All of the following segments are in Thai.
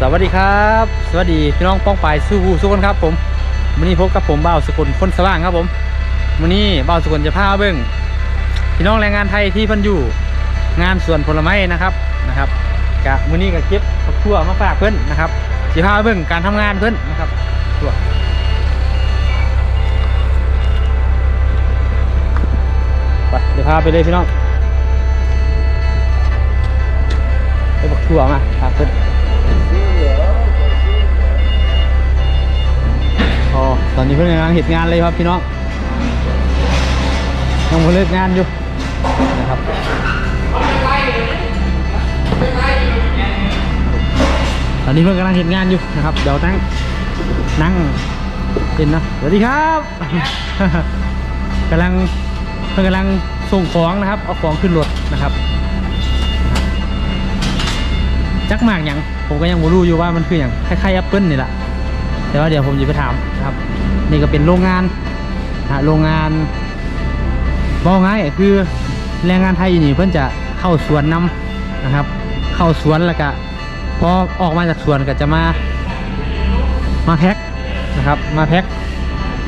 สวัสดีครับ สวัสดีพี่น้องป้องปายสู้สู้คนครับผมวันนี้พบกับผมบ่าวสกุลคนสว่างครับผมวันนี้บ่าวสกุลจะพาเบิ้งพี่น้องแรงงานไทยที่พันอยู่งานสวนผลไม้นะครับนะครับกะมื้อนี้ก็เก็บผักทั่วมาฝากเพิ่อนนะครับจะพาเบิ้งการทำงานเพิ่อนนะครับทั่วไปเดี๋ยวพาไปเลยพี่น้องไปผักทั่วมาฝากเพิ่อน อ๋อตอนนี้เพิ่งกำลังเหตุงานเลยครับพี่น้องยังไม่เลิกงานอยู่นะครับตอนนี้เพิ่งกำลังเหตุงานอยู่นะครับ เดี๋ยวนั่งนั่งเห็นนะสวัสดีครับกำลังเพิ่งกำลังส่งของนะครับ เอาของขึ้นรถนะครับ จักมากอย่างผมก็ยังไม่รู้อยู่ว่ามันคืออย่างคล้ายๆแอปเปิลนี่แหละ แต่ว่าเดี๋ยวผมจะไปถามนะครับ นี่ก็เป็นโรงงานนะโรงงานบอกง่ายคือแรงงานไทยอยู่นี่เพิ่นจะเข้าสวนนำนะครับ เข้าสวนแล้วก็พอออกมาจากสวนก็จะมามาแพ็คนะครับ มาแพ็ค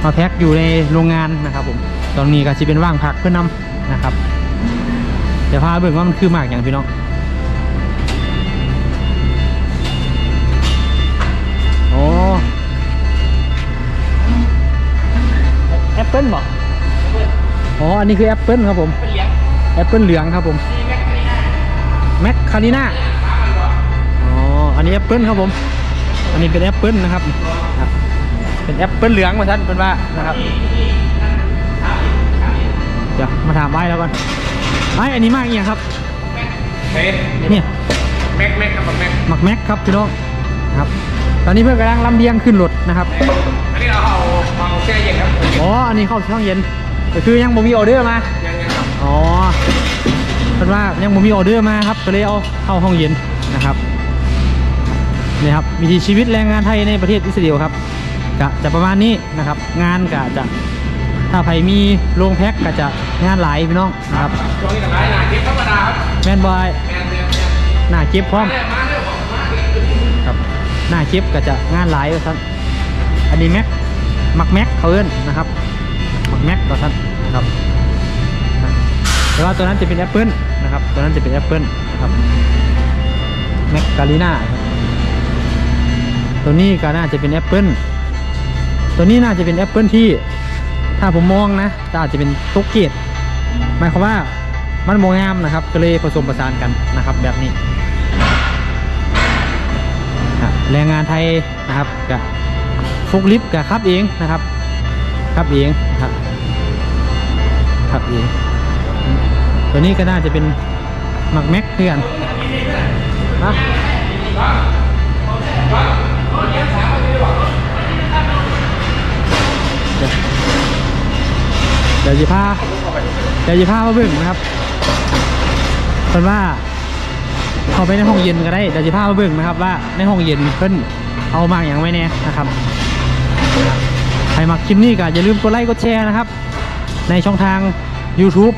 มาแพ็คอยู่ในโรงงานนะครับ ผมตรงนี้ก็จะเป็นว่างพักเพื่อนำนะครับ เดี๋ยวพาเบิ่งว่ามันคือหมากอย่างพี่น้อง นนี้คือแอปเปิลครับผมแอปเปิลเหลืองครับผมแมคคาริน่าอ๋ออันนี้แอปเปิลครับผม อันนี้เป็นแอปเปิลนะครับครับเป็นแอปเปิลเหลืองมาท่านเป็นว่านะครับเดี๋ยวมาถามไว้แล้วก่อนไอ้อันนี้มากอีกอย่างครับเฮ้ยเนี่ยแม็กแม็กครับผมแม็กหมักแม็กครับพี่น้องนะครับตอนนี้เพื่อนกำลังลำเลียงขึ้นรถนะครับ อันนี้เราเอาเอาแช่เย็นครับ อ๋อ อันนี้เข้าช่องเย็น ก็คือยังบ่มีออเดอร์มา ยังยังครับอ๋อเป็นว่ายังบ่มีออเดอร์มาครับก็เลยเอาเข้าห้องเย็นนะครับนี่ครับวิถีชีวิตแรงงานไทยในประเทศอิสราเอลครับก็จะประมาณนี้นะครับ งานก็จะถ้าใครมีโรงแพ็คก็จะงานหลายพี่น้องนะครับช่วงนี้กับไรหนาเก็บธรรมดาครับแมนบอยแมนเรียนแมนหน้าเก็บพร้อมมาเร็วบอกมาเร็วครับหน้าเก็บก็จะงานหลายว่าท่านอันนี้แม็กมักแม็กเขาเอิ้นนะครับ แม็กว่าท่านนะครับแต่ว่าตัวนั้นจะเป็นแอปเปิลนะครับ ตัวนั้นจะเป็นแอปเปิลนะครับแมคกกาลีน่าตัวนี้ก็น่าจะเป็นแอปเปิลตัวนี้น่าจะเป็นแอปเปิลที่ถ้าผมมองนะอาจจะเป็นตุ๊กเกตหมายความว่ามันโมงามนะครับ ก็เลยผสมผสานกันนะครับ แบบนี้แรงงานไทยนะครับกับฟุกลิฟต์กับครับเองนะครับ ครับเองครับ ครับเองตัวนี้ก็น่าจะเป็นหมักแม็กเพื่อนนะเดี๋ยวจะพาเดี๋ยวจะพามาเบิ่งนะครับเป็นว่าเขาไปในห้องเย็นก็ได้เดี๋ยวจะพามาเบิ่งนะครับ ว่าในห้องเย็นเพิ่นเอามากอย่างไว้แน่นะครับใครมักคลิปนี้ก็อย่าลืมกดไลค์กดแชร์นะครับ ในช่องทาง YouTube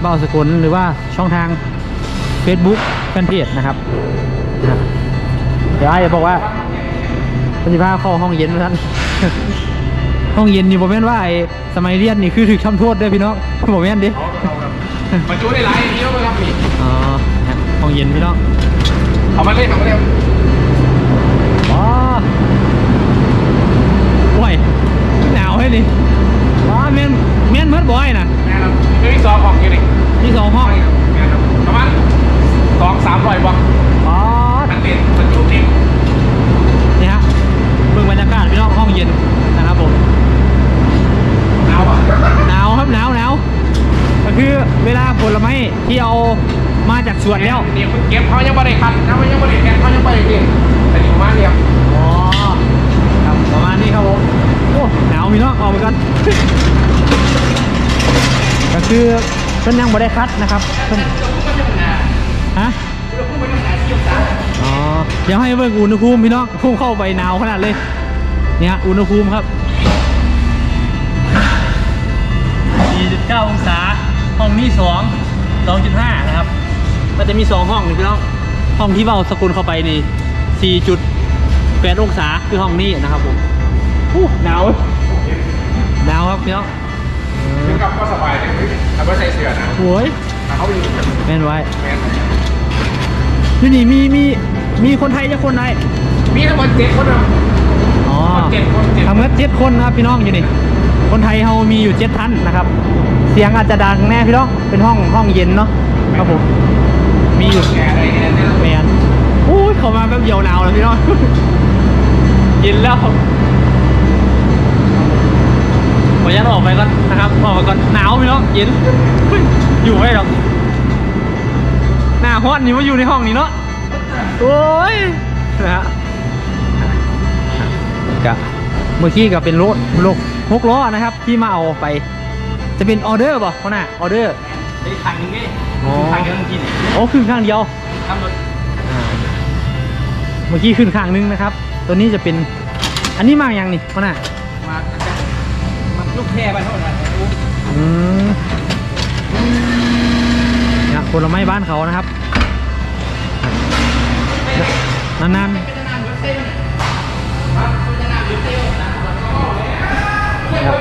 เบ้าสกุลหรือว่าช่องทาง Facebook แฟนเพจนะครับอะเดี๋ยวไอ้จะบอกว่าปฏิภาเข้าห้องเย็นนะท่านห้องเย็นนี่ผมแม่นว่าไอ้สมัยเรียนนี่คือถึกทำโทษเด้อพี่น้องผมแม่นดิมาจูได้หลายเยอะเลยครับนี่อ๋อนะห้องเย็นพี่น้องเอามาเล่นเอามาเล่น อ๋อโอ้ยหนาวให้นี่อ๋อแม่นแม่นเมื่อบ่อยนะ แมนครับไม่มีซ องของอยู่นี่มีสองห้องแมนครับประมาณสองสามร้อยบาทอ๋ออันเด่นมันจูเต็มนี่ฮะเบิ่งบรรยากาศพี่น้องห้องเย็นนะครับผมเอาอะหนาวครับหนาวหนาวก็คือเวลาผลไม้ที่เอามาจากสวนแล้วนี่เก็บเขายังไม่ได้คันเขายังไม่ได้แกะเขายังไม่ได้กินแต่นี่ประมาณนี้ครับอ๋อครับประมาณนี้ครับผมโอ้หนาวพี่น้องออกไปกันก็คือเพิ่นยังบ่ได้คัดนะครับเพิ่นฮะอ๋อเดี๋ยวให้เบิ่งอุณหภูมิพี่น้องพุ่งเข้าไปหนาวขนาดเลยเนี่ยอุณหภูมิครับ 4.9 องศา ห้องนี้2 2.5 นะครับก็จะมี 2 ห้องนี่พี่น้อง ห้องที่เบาสกุลเข้าไปนี่4จุดแปดองศาคือห้องนี้นะครับผมหนาว หนาวครับพี่น้อง กับก็สบายเลยแต่ว่าใส่เสื้อนะโอ้ยแต่เขาไปอยู่แบบแม่นไว้แมนที่นี่มีมีมีคนไทยจะคนไหนมีทั้งหมดเจ็ดคนนะอ๋อเจ็ดคนเจ็ดทำเงินเจ็ดคนนะครับพี่น้องอยู่นี่คนไทยเรามีอยู่เจ็ดท่านนะครับ เสียงอาจจะดังแน่พี่น้องเป็นห้องห้องเย็นเนาะครับผมมีอยู่แกอะไรเนี่ยเนี่ยแมนอุ้ยเข้ามาแป๊บเดียวหนาวแล้วพี่น้องเย็นแล้วข ออนุญาตออกไปก่อนนะครับออกไปก่อนหนาวพี่น้องเย็นอยู่ไม่ได้หรอกหน้าฮ้อนนี่มาอยู่ในห้องนี้เนาะโอ้ยนะฮะกะเมื่อกี้ก็เป็นรถรถหกล้อนะครับ ที่มาเอาไป จะเป็นออเดอร์ป่ะเขาน่ะออเดอร์ได้ทางนึงนี่อ๋อทางเดียวกินโอ้ขึ้นข้างเดียวทำรถอ่าเมื่อกี้ขึ้นข้างนึงนะครับ ตัวนี้จะเป็นอันนี้มากยังนี่เขาน่ะมามัน ลูกแพร่ไปเท่าไหร่อืมเนี่ยผลไม้บ้านเขานะครับ นานๆนะครับ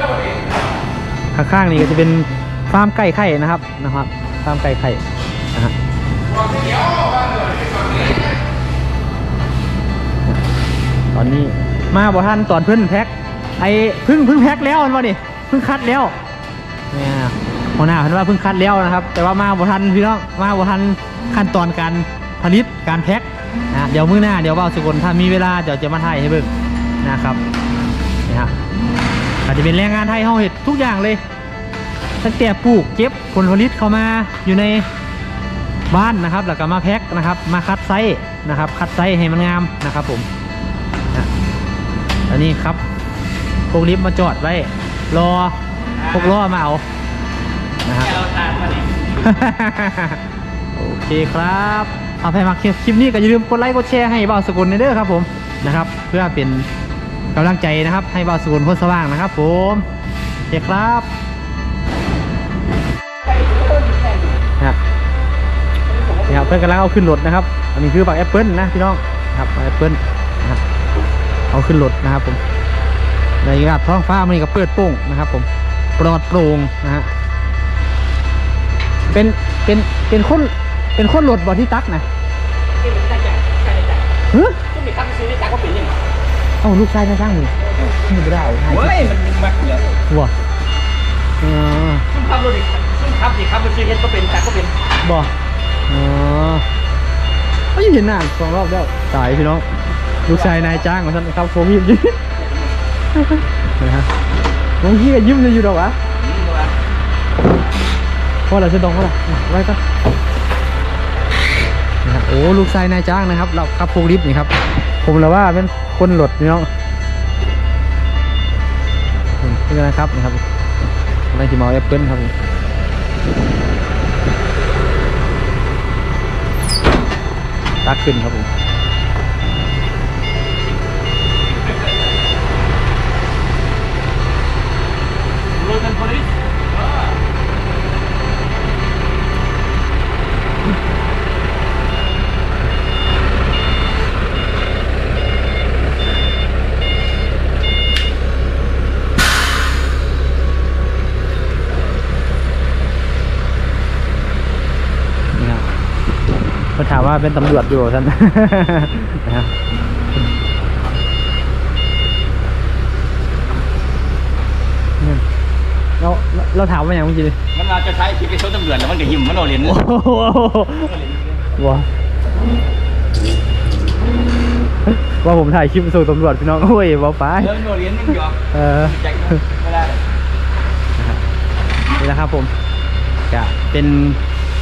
ข้างๆนี่ก็จะเป็นฟาร์มไก่ไข่นะครับนะครับฟาร์มไก่ไข่นะฮะตอนนี้มาบ่ทันตอนเพิ่อนแพ็ค ไอ้พิ่งพิ่งแพ็คแล้วมันวะนี่พิ่งคัดแล้วเนี่ยหัวหน้าเพิ่นว่าพิ่งคัดแล้วนะครับ แต่ว่ามาบ่ทันพี่น้องมาบ่ทันขั้นตอนการผลิตการแพ็คนะเดี๋ยวมื้อหน้าเดี๋ยวว่าสุกลถ้ามีเวลาเดี๋ยวจะมาถ่ายให้เบิ่งนะครับนี่ฮะอาจจะเป็นแรงงานไทยเฮาเฮ็ดทุกอย่างเลยตั้งแต่ปลูกเก็บผลผลิตเข้ามาอยู่ในบ้านนะครับแล้วก็มาแพ็คนะครับมาคัดไซส์นะครับคัดไซส์ให้มันงามนะครับผมอันนี้ครับ พวกลิฟต์มาจอดไว้ รอพวกล้อมาเอานะครับโอเคครับเอาไปมาคลิปนี้ก็อย่าลืมกดไลค์กดแชร์ให้บ่าวสกุลในเด้อครับผมนะครับ เพื่อเป็นกำลังใจนะครับ ให้บ่าวสกุลโพสต์สว่างนะครับ ผมโอเคครับนะครับเนี่ยเพื่อนกำลังเอาขึ้นรถนะครับ อันนี้คือบักแอปเปิลนะพี่น้องครับแอปเปิลนะครับเอาขึ้นรถนะครับผม ในกาบท้องฟ้ามันนี่ก็เปิดโปร่งนะครับผมปลอดโปร่งนะฮะเป็นเป็นเป็นคนเป็นคนรถบอที่ตักนะที่มันได้ใจใช่ใจเฮ้ยที่มีคำซื้อได้ใจก็เป็นยังไงเอ้าลูกชายมาสร้างมึงนี่ไม่ได้เอาให้เฮ้ยมันมักเหลือวัวเออซุ่มขับรถดิซุ่มขับดิขับไปซื้อเฮ็ดก็เป็นแต่ก็เป็นบ่เออเขายังเห็นหน้าสองรอบแล้วตายพี่น้องลูกชายนายจ้างของฉันครับผมยิ้มยิ้ม นะฮะบางทีก็ยิ้มเลยอยู่ดอวะพอแล้วจะดองพอแล้วไว้ก็นะครับโอ้ลูกชายนายจ้างนะครับ เราขับโฟลิฟต์นี่ครับ ผมเลยว่าเป็นคนหลดพี่น้องนี่นะครับนะครับอะไรที่มาแอปเปิลครับตักขึ้นครับผม เขาถามว่าเป็นตำรวจอยู่ท่านนะครับเนี่ย เราเราเราถามว่าอย่างเมื่อกี้เลยมันมาจะใช้ชีวิตชนตำรวจแล้วมันก็ยิ้มมันโอเลียนโอ้โหว้าว่าผมถ่ายคลิปส่งตำรวจพี่น้องโอ้ยบ้าไปเออโอเลียนมันหยอกเออแจ็คไม่ได้นี่นะครับผมจะเป็น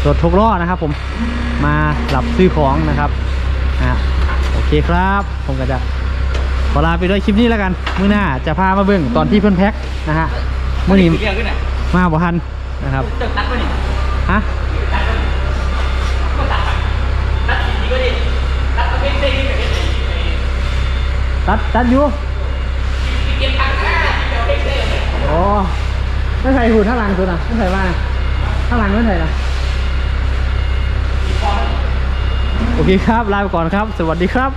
รถทุกล้อนะครับ ผมมารับซื้อของนะครับอะโอเคครับ ผมก็จะขอลาไปด้วยคลิปนี้แล้วกัน มื้อหน้าจะพามาเบิ่งตอนที่เพิ่นแพ็คนะฮะมื้อนี้เรื่องขึ้นน่ะ มาบ่ทันนะครับเติมตัดไปนี่ฮะตัดดีก็ดีตัดประเภทเซ็งแบบนี้ตัดตัดอยู่เก็บทางหน้าเดี๋ยวเซ็งเซ็งอ๋อไม่ใส่หูข้างหลังตัวน่ะไม่ใส่มาข้างหลังไม่ใส่นะโอเคครับ ลาไปก่อนครับ สวัสดีครับ